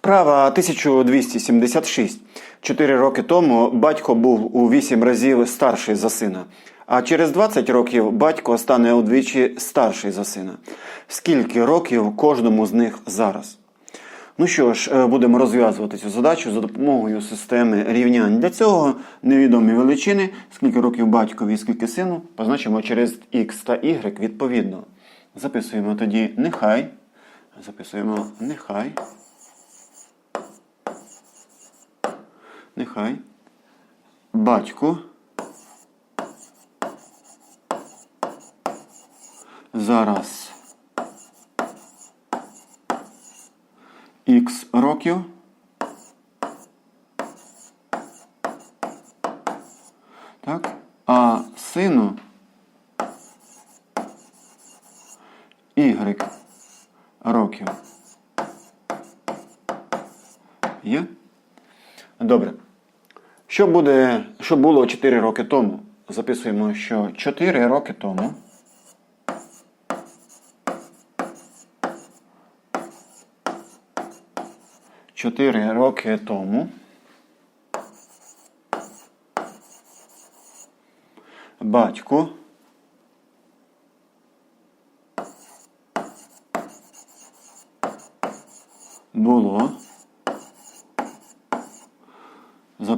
Вправа 1276. Чотири роки тому батько був у вісім разів старший за сина. А через 20 років батько стане удвічі старший за сина. Скільки років кожному з них зараз? Ну що ж, е, будемо розв'язувати цю задачу за допомогою системи рівнянь. Для цього невідомі величини, скільки років батькові і скільки сину, позначимо через x та y відповідно. Записуємо тоді нехай. Записуємо нехай. Нехай. Батько. Зараз. Х років. Так. А сину Y років. Є? Добре. Що буде, що було 4 роки тому? Записуємо, що 4 роки тому. Чотири роки тому батько було.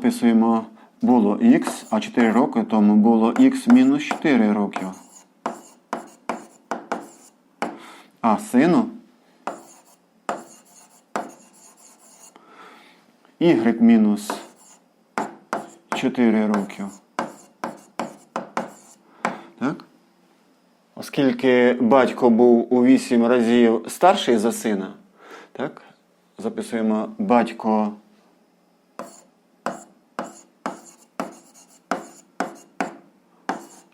Записуємо було х, а 4 роки тому було х мінус 4 років. А сину y мінус 4 років. Так? Оскільки батько був у 8 разів старший за сина, так? записуємо батько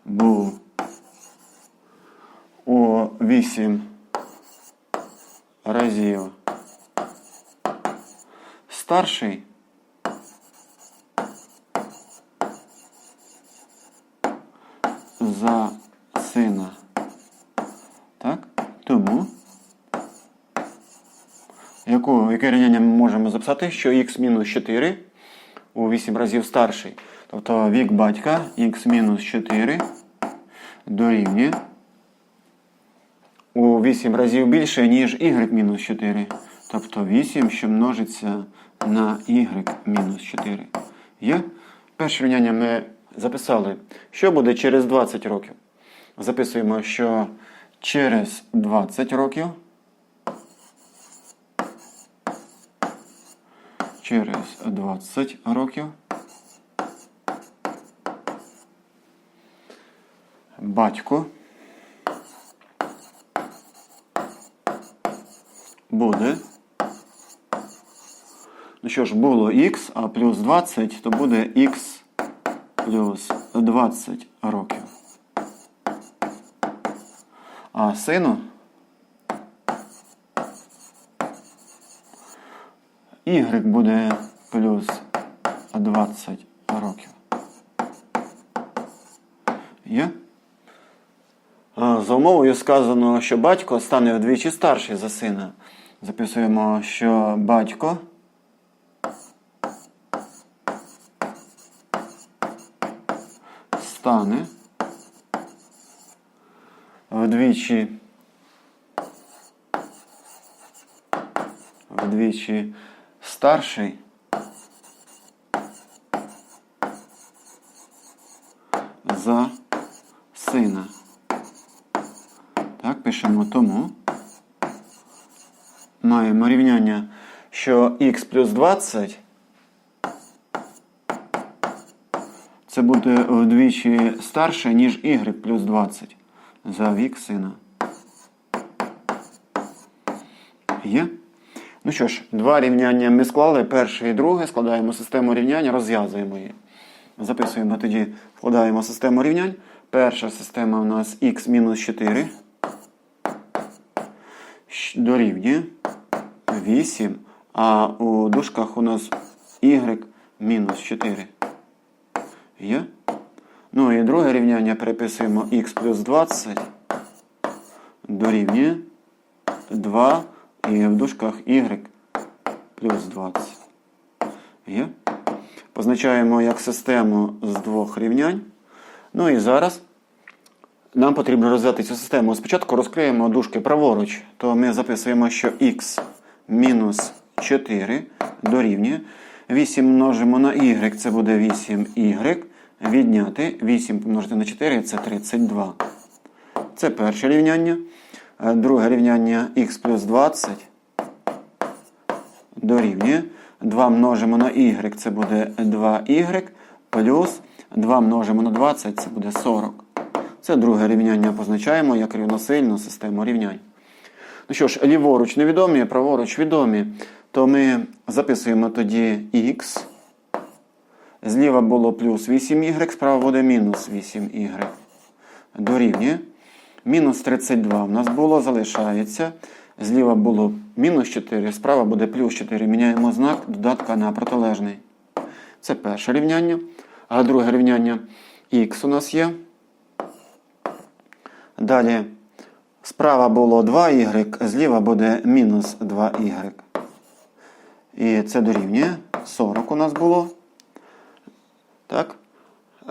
був у 8 разів старший за сина. Так? Тому яку, яке рівняння ми можемо записати, що х мінус 4 у 8 разів старший. Тобто вік батька х мінус 4 дорівнює у 8 разів більше, ніж y мінус 4. Тобто 8, що множиться на y мінус 4. Є? Перше рівняння ми записали. Що буде через 20 років? Записуємо, що через 20 років. Через 20 років. Батько буде. Ну що ж, було х, а плюс 20, то буде х плюс 20 років. А сину y буде плюс 20 років. Є? За умовою сказано, що батько стане вдвічі старший за сина. Записуємо, що батько стане вдвічі вдвічі старший за сина. Так, пишемо тому. Маємо рівняння, що х плюс 20 це буде вдвічі старше, ніж y плюс 20 за вік сина. Є? Ну що ж, два рівняння ми склали, перше і друге, складаємо систему рівняння, розв'язуємо її. Записуємо тоді, вкладаємо систему рівнянь. Перша система у нас х мінус 4 дорівнює 8, а у дужках у нас y мінус 4. Є? Ну і друге рівняння переписуємо х плюс 20 дорівнює 2 і в дужках y плюс 20. Є. Позначаємо як систему з двох рівнянь. Ну і зараз нам потрібно розв'язати цю систему. Спочатку розкриємо дужки праворуч, то ми записуємо, що х мінус 4 дорівнює. 8 множимо на y, це буде 8y. Відняти 8 помножити на 4 це 32. Це перше рівняння. Е, Друге рівняння х плюс 20 дорівнює. 2 множимо на y, це буде 2y, плюс 2 множимо на 20, це буде 40. Це друге рівняння позначаємо як рівносильну систему рівнянь. Ну що ж, ліворуч невідомі, праворуч відомі, то ми записуємо тоді х. Зліва було плюс 8y, справа буде мінус 8y. Дорівнює. Мінус 32 в нас було, залишається. Зліва було мінус 4, справа буде плюс 4. Міняємо знак додатка на протилежний. Це перше рівняння. А друге рівняння х у нас є. Далі справа було 2y, зліва буде мінус 2y. І це дорівнює. 40 у нас було. Так.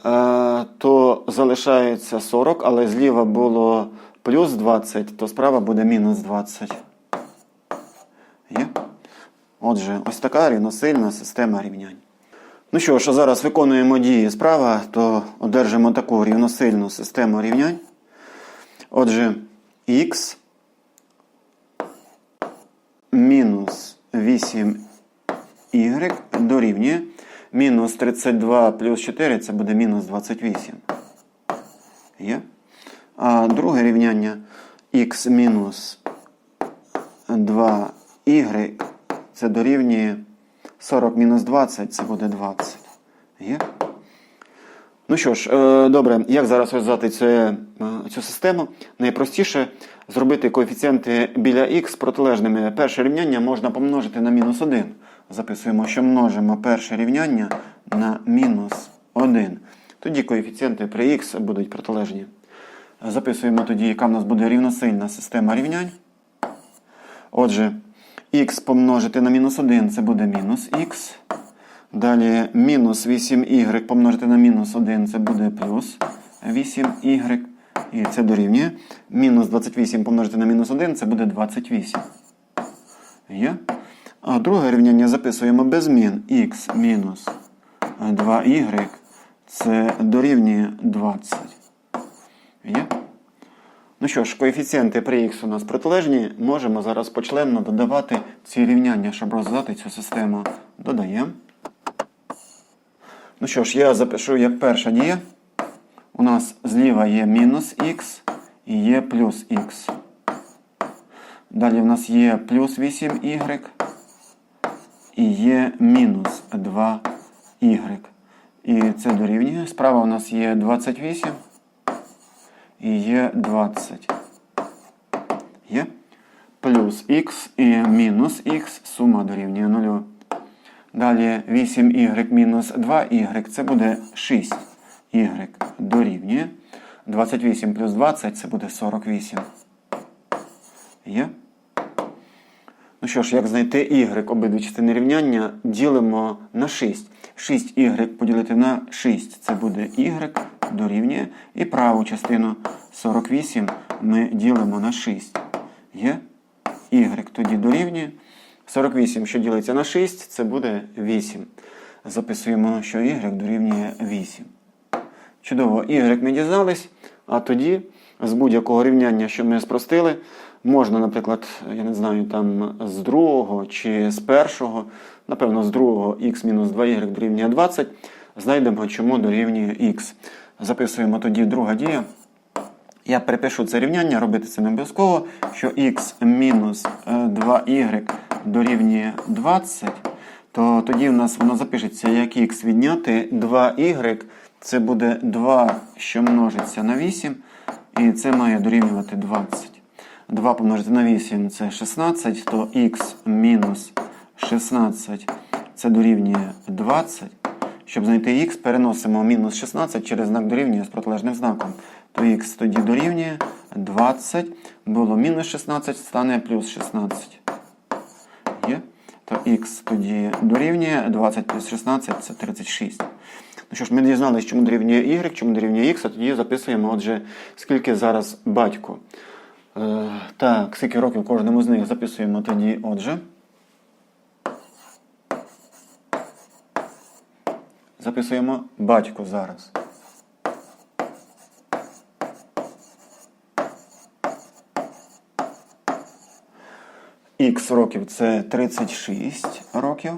Е, то залишається 40, але зліва було плюс 20, то справа буде мінус 20. Є? Отже, ось така рівносильна система рівнянь. Ну що ж, зараз виконуємо дії справа, то одержимо таку рівносильну систему рівнянь. Отже, х мінус 8y дорівнює мінус 32 плюс 4 це буде мінус 28. Є? А друге рівняння х мінус 2y це дорівнює 40 мінус 20, це буде 20. Є? Ну що ж, е, добре, як зараз розв'язати це, е, цю систему? Найпростіше зробити коефіцієнти біля х протилежними. Перше рівняння можна помножити на мінус 1. Записуємо, що множимо перше рівняння на мінус 1. Тоді коефіцієнти при х будуть протилежні. Записуємо тоді, яка в нас буде рівносильна система рівнянь. Отже, х помножити на мінус 1 це буде мінус х. Далі мінус 8y помножити на мінус 1 це буде плюс 8y. І це дорівнює. Мінус 28 помножити на мінус 1 це буде 28. Є? А друге рівняння записуємо без змін. х мінус 2y це дорівнює 20. Є? Ну що ж, коефіцієнти при х у нас протилежні. Можемо зараз почленно додавати ці рівняння, щоб розв'язати цю систему. Додаємо. Ну що ж, я запишу як перша дія. У нас зліва є мінус х і є плюс х. Далі в нас є плюс 8y і є мінус 2y. І це дорівнює. Справа у нас є 28 і є 20. Є? Плюс х і мінус х сума дорівнює 0. Далі 8y мінус 2y це буде 6y дорівнює. 28 плюс 20 це буде 48. Є? Ну що ж, як знайти y обидві частини рівняння, ділимо на 6. 6y поділити на 6 це буде y дорівнює. І праву частину 48 ми ділимо на 6. Є? y тоді дорівнює. 48, що ділиться на 6, це буде 8. Записуємо, що y дорівнює 8. Чудово, y ми дізнались, а тоді з будь-якого рівняння, що ми спростили, можна, наприклад, я не знаю, там з другого чи з першого, напевно, з другого х мінус 2y дорівнює 20, знайдемо, чому дорівнює х. Записуємо тоді друга дія. Я перепишу це рівняння, робити це не обов'язково, що х мінус 2y дорівнює 20, то тоді в нас воно запишеться як х відняти 2y, це буде 2, що множиться на 8, і це має дорівнювати 20. 2 помножити на 8 це 16, то х мінус 16 це дорівнює 20. Щоб знайти х, переносимо мінус 16 через знак дорівнює з протилежним знаком. То х тоді дорівнює 20. Було мінус 16, стане плюс 16. То х тоді дорівнює 20 плюс 16 це 36. Ну що ж, ми дізналися, чому дорівнює y, чому дорівнює x, а тоді записуємо, отже, скільки зараз батько. Е, так, скільки років кожному з них записуємо тоді, отже. Записуємо батько зараз. Х років це 36 років.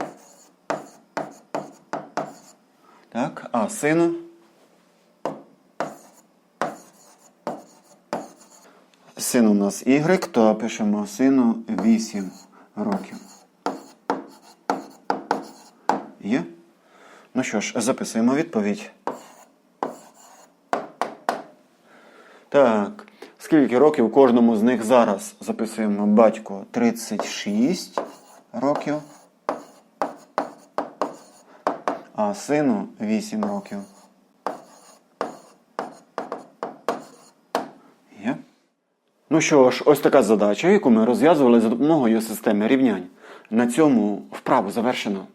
Так, а сину. Син у нас Y, то пишемо сину 8 років. Є? Ну що ж, записуємо відповідь. Так. Скільки років кожному з них зараз? Записуємо батько 36 років. А сину 8 років. Є? Ну що ж, ось така задача, яку ми розв'язували за допомогою системи рівнянь. На цьому вправу завершено.